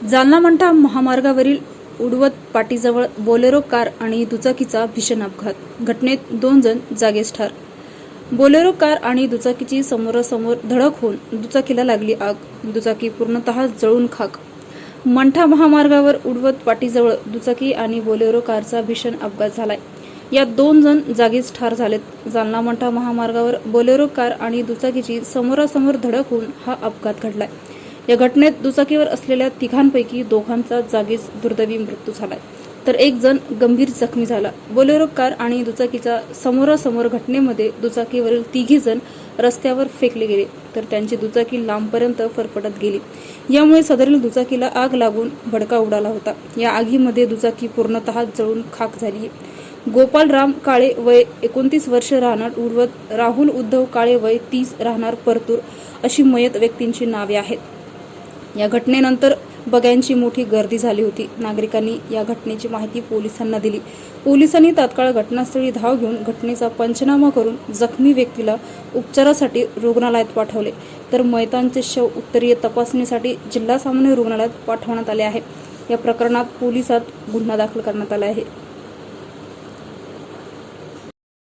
जालना मंठा महामार्गावरील उडवत पाटीजवळ Bolero car आणि दुचाकीचा भीषण अपघात. घटनेत दोन जण जागेच ठार. बोलेरो कार आणि दुचाकीची समोरासमोर धडक होऊन दुचाकीला लागली आग. दुचाकी पूर्णतः जळून खाक. मंठा महामार्गावर उडवत पाटीजवळ दुचाकी आणि बोलेरो कारचा भीषण अपघात झालाय. यात दोन जण जागीच ठार झालेत. जालना मंठा महामार्गावर बोलेरो कार आणि दुचाकीची समोरासमोर धडक होऊन हा अपघात घडलाय. या घटनेत दुचाकीवर असलेल्या तिघांपैकी दोघांचा जागीच दुर्दैवी मृत्यू झालाय. तर एक जण गंभीर जखमी झाला. बोलेरो कार आणि दुचाकीच्या समोरासमोर घटनेमध्ये दुचाकीवरील तिघी जण रस्त्यावर फेकले गेले तर त्यांची दुचाकी लांबपर्यंत फरफटत गेली. यामुळे सदरील दुचाकीला आग लागून भडका उडाला होता. या आगीमध्ये दुचाकी पूर्णतः जळून खाक झाली आहे. गोपाल राम काळे वय एकोणतीस वर्ष राहणार उर्वत राहुल उद्धव काळे वय तीस राहणार परतूर अशी मयत व्यक्तींची नावे आहेत. या घटनेनंतर बग्यांची मोठी गर्दी झाली होती. नागरिकांनी या घटनेची माहिती पोलिसांना दिली. पोलिसांनी तात्काळ घटनास्थळी धाव घेऊन घटनेचा पंचनामा करून जखमी व्यक्तीला उपचारासाठी रुग्णालयात पाठवले. तर मैतांचे शव उत्तरीय तपासणीसाठी जिल्हा सामान्य रुग्णालयात पाठवण्यात आले आहे. या प्रकरणात पोलिसात गुन्हा दाखल करण्यात आला आहे.